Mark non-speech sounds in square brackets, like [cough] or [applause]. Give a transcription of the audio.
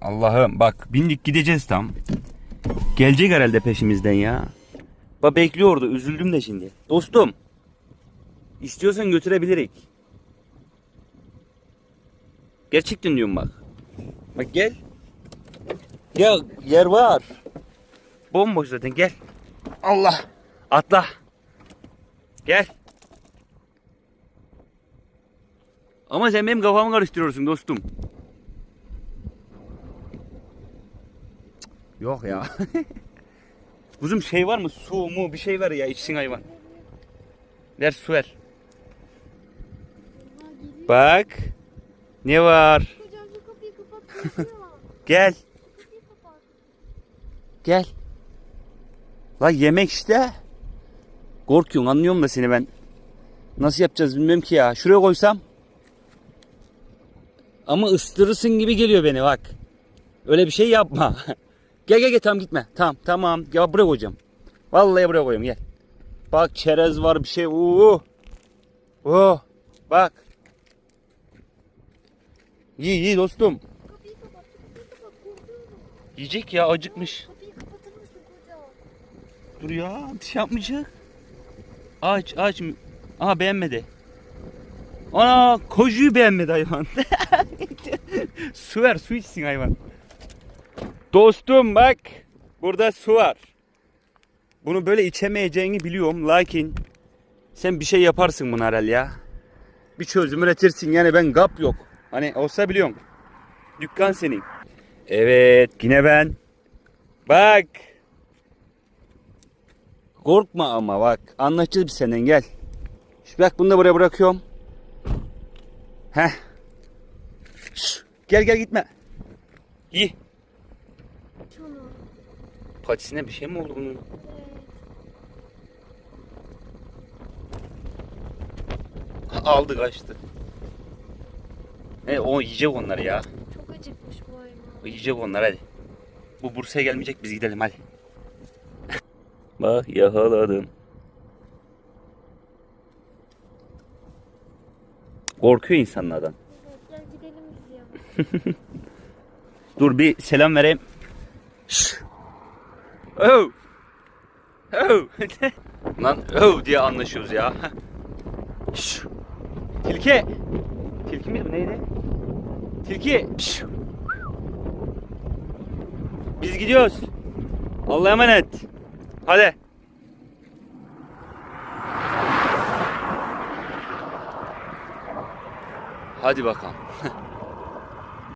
Allah'ım bak bindik gideceğiz tam. Gelecek herhalde peşimizden ya. Bak bekliyor orada üzüldüm de şimdi. Dostum. İstiyorsan götürebilirik. Gerçekten diyorum bak. Bak gel. Ya yer var. Bomboş zaten gel. Allah. Atla. Gel. Ama sen benim kafamı karıştırıyorsun dostum. Yok ya. [laughs] Kuzum şey var mı? Su mu bir şey var ya içsin hayvan. Ver su ver. Bak. Ne var? [laughs] Gel. Gel. La yemek işte. Korkuyorsun anlıyorum da seni ben. Nasıl yapacağız bilmiyorum ki ya. Şuraya koysam. Ama ıstırırsın gibi geliyor beni bak. Öyle bir şey yapma. [laughs] gel gel gel tamam gitme. Tamam tamam. Ya buraya koyacağım. Vallahi buraya koyuyorum gel. Bak çerez var bir şey. Oo. Oo. Bak. İyi iyi dostum. Yiyecek ya acıkmış. Dur ya bir şey yapmayacak. Aç aç. Aha beğenmedi. Ana kocuyu beğenmedi hayvan. [laughs] su ver su içsin hayvan. Dostum bak. Burada su var. Bunu böyle içemeyeceğini biliyorum. Lakin sen bir şey yaparsın bunu herhalde ya. Bir çözüm üretirsin yani ben gap yok. Hani olsa biliyorum. Dükkan senin. Evet yine ben. Bak. Korkma ama bak. Anlaşacağız biz senden gel. Şu bak bunu da buraya bırakıyorum. Heh. Şş, gel gel gitme. İyi. Patisine bir şey mi oldu bunun? Evet. [laughs] Aldı kaçtı. E, o yiyecek onlar ya. Çok acıkmış bu hayvan. O yiyecek onlar hadi. Bu Bursa'ya gelmeyecek biz gidelim hadi. [laughs] Bak yakaladım. Korkuyor insanlardan. Evet gel gidelim biz ya. [laughs] Dur bir selam vereyim. Şş. Oh. Oh. [laughs] Lan oh diye anlaşıyoruz ya. Şş. Tilki. Tilki miydi bu neydi? Tilki. Şş. Biz gidiyoruz. Allah'a emanet. Hadi. Hadi bakalım. [laughs]